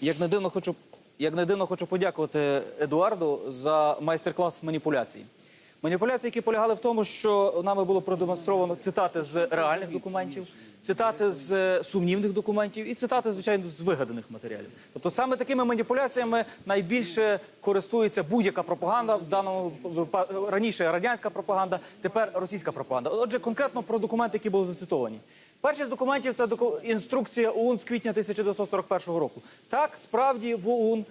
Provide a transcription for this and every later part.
Як не дивно, хочу, як не дивно, хочу подякувати Едуарду за майстер-клас маніпуляцій. Маніпуляції, які полягали в тому, що нами було продемонстровано цитати з реальних документів, цитати з е, сумнівних документів і цитати, звичайно, з вигаданих матеріалів. Тобто саме такими маніпуляціями найбільше користується будь-яка пропаганда в даному раніше радянська пропаганда, тепер російська пропаганда. Отже, конкретно про документи, які були зацитовані. Перший з документів це інструкція ОУН з квітня 1941 року. Так, справді в ОУН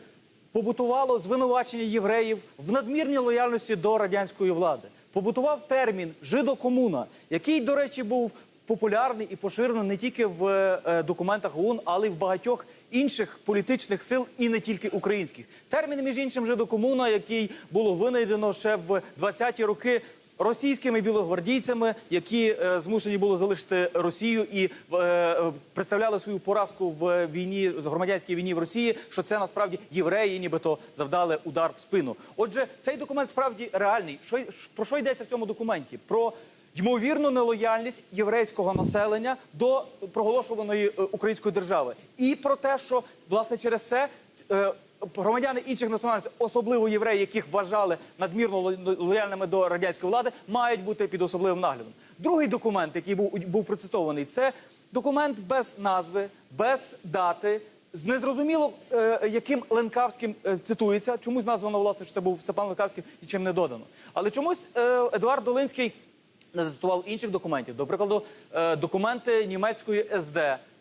побутувало звинувачення євреїв в надмірній лояльності до радянської влади. Побутував термін жидокомуна, який, до речі, був популярний і поширений не тільки в е, документах ОУН, але й в багатьох інших політичних сил, і не тільки українських. Термін, між іншим, жидокомуна, який було винайдено ще в 20-ті роки російськими білогвардійцями, які е, змушені були залишити Росію і е, представляли свою поразку в війні громадянській війні в Росії, що це насправді євреї, нібито завдали удар в спину. Отже, цей документ справді реальний. Що про що йдеться в цьому документі? Про ймовірну нелояльність єврейського населення до проголошуваної е, української держави, і про те, що власне через це. Громадяни інших національностей, особливо євреї, яких вважали надмірно лояльними до радянської влади, мають бути під особливим наглядом. Другий документ, який був, був процитований, це документ без назви, без дати, з незрозуміло е, яким Ленкавським е, цитується. Чомусь названо власне, що це був Степан Ленкавський і чим не додано. Але чомусь е, Едуард Долинський не зацитував інших документів. До прикладу, документи німецької СД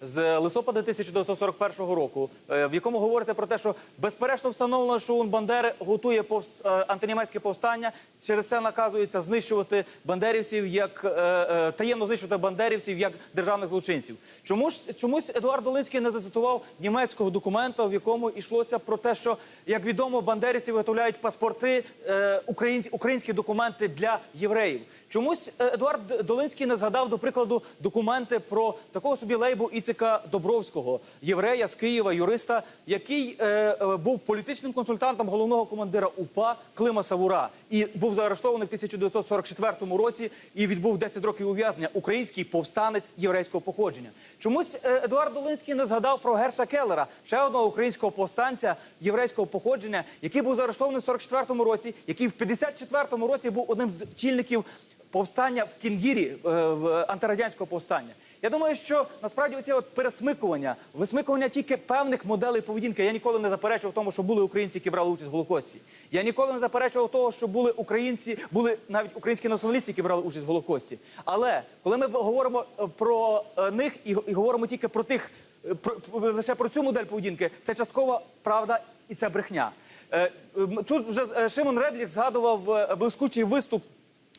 з листопада 1941 року, е, в якому говориться про те, що безперечно встановлено, що УН Бандери готує повс- е, антинімецьке повстання. Через це наказується знищувати бандерівців як е, таємно знищувати бандерівців як державних злочинців. Чому ж чомусь Едуард Долинський не зацитував німецького документа, в якому йшлося про те, що як відомо, бандерівці виготовляють паспорти е, українські, документи для євреїв. Чомусь Едуард Долинський не згадав, до прикладу, документи про такого собі лейбу Іцика Добровського, єврея з Києва, юриста, який е, е, був політичним консультантом головного командира УПА Клима Савура і був заарештований в 1944 році і відбув 10 років ув'язнення. Український повстанець єврейського походження. Чомусь е, Едуард Долинський не згадав про Герша Келлера, ще одного українського повстанця єврейського походження, який був заарештований в 44 році, який в 54 році був одним з чільників повстання в Кінгірі е, в антирадянського повстання. Я думаю, що насправді оце от пересмикування, висмикування тільки певних моделей поведінки. Я ніколи не заперечував тому, що були українці, які брали участь в Голокості. Я ніколи не заперечував того, що були українці, були навіть українські націоналісти, які брали участь в Голокості. Але коли ми говоримо е, про е, них і, і говоримо тільки про тих, про, лише про цю модель поведінки, це часткова правда і це брехня. Тут вже Шимон Редлік згадував блискучий виступ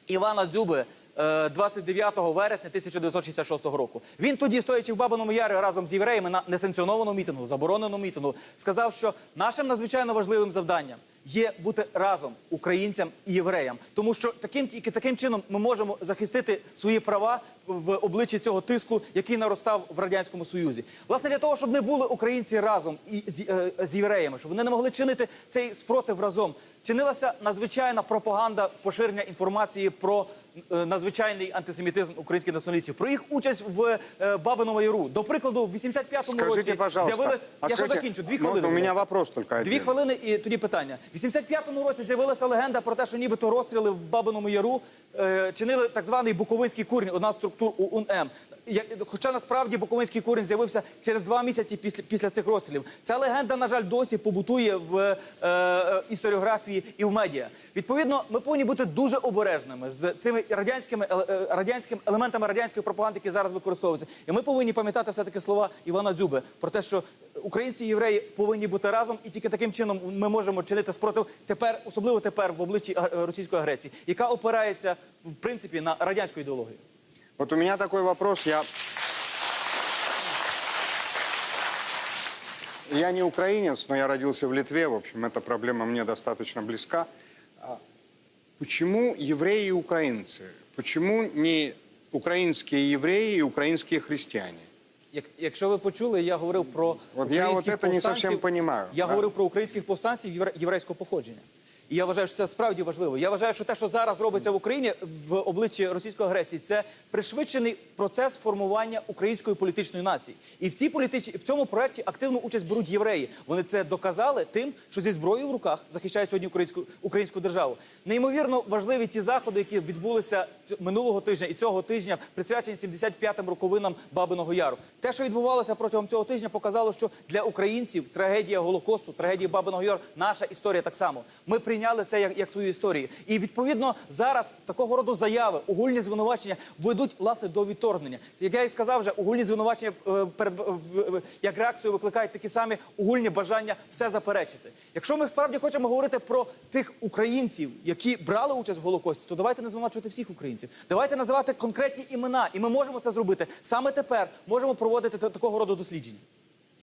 Івана Дзюби е, 29 вересня 1966 року. Він тоді, стоячи в Бабиному Ярі разом з євреями на несанкціонованому мітингу, забороненому мітингу, сказав, що нашим надзвичайно важливим завданням є бути разом українцям і євреям, тому що таким тільки таким чином ми можемо захистити свої права в обличчі цього тиску, який наростав в радянському союзі. Власне для того, щоб не були українці разом і з, е, з євреями, щоб вони не могли чинити цей спротив разом. Чинилася надзвичайна пропаганда поширення інформації про е, надзвичайний антисемітизм українських націоналістів, про їх участь в е, Бабиному Яру. До прикладу, в 85-му році з'явилась. Я ще закінчу. Дві можно хвилини. у будь меня ласка. вопрос только один. Дві хвилини і тоді питання. В 85-му році з'явилася легенда про те, що нібито розстріли в Бабиному Яру е, чинили так званий Буковинський курінь, одна з структур УНМ. Я- Хоча насправді Буковинський курінь з'явився через два місяці після, після цих розстрілів. Ця легенда, на жаль, досі побутує в е, е, історіографії і в медіа. Відповідно, ми повинні бути дуже обережними з цими радянськими е, радянськими елементами радянської пропаганди, які зараз використовуються. І ми повинні пам'ятати все таки слова Івана Дзюби про те, що українці і євреї повинні бути разом, і тільки таким чином ми можемо чинити спротив тепер, особливо тепер в обличчі е, російської агресії, яка опирається в принципі на радянську ідеологію. Вот у меня такой вопрос. Я... Я не украинец, но я родился в Литве. В общем, эта проблема мне достаточно близка. Почему евреи и украинцы? Почему не украинские евреи и украинские христиане? Як, якщо ви почули, я говорив про От я українських от не повстанців. зовсім понімаю, Я да. говорив про українських повстанців євре- єврейського походження. І я вважаю, що це справді важливо. Я вважаю, що те, що зараз робиться в Україні в обличчі російської агресії, це пришвидшений процес формування української політичної нації. І в цій політичній в цьому проєкті активну участь беруть євреї. Вони це доказали тим, що зі зброєю в руках захищають сьогодні українську українську державу. Неймовірно важливі ті заходи, які відбулися минулого тижня і цього тижня, присвячені 75-м роковинам Бабиного Яру. Те, що відбувалося протягом цього тижня, показало, що для українців трагедія Голокосту, трагедія Бабиного Яру, наша історія так само. Ми прийняли це як, як свою історію. І відповідно зараз такого роду заяви, огульні звинувачення ведуть власне до відторгнення. Як я і сказав, вже огульні звинувачення е, е, в- як реакцію викликають такі самі огульні бажання все заперечити. Якщо ми справді хочемо говорити про тих українців, які брали участь в Голокості, то давайте не звинувачувати всіх українців. Давайте називати конкретні імена, і ми можемо це зробити саме тепер. Можемо проводити такого роду дослідження.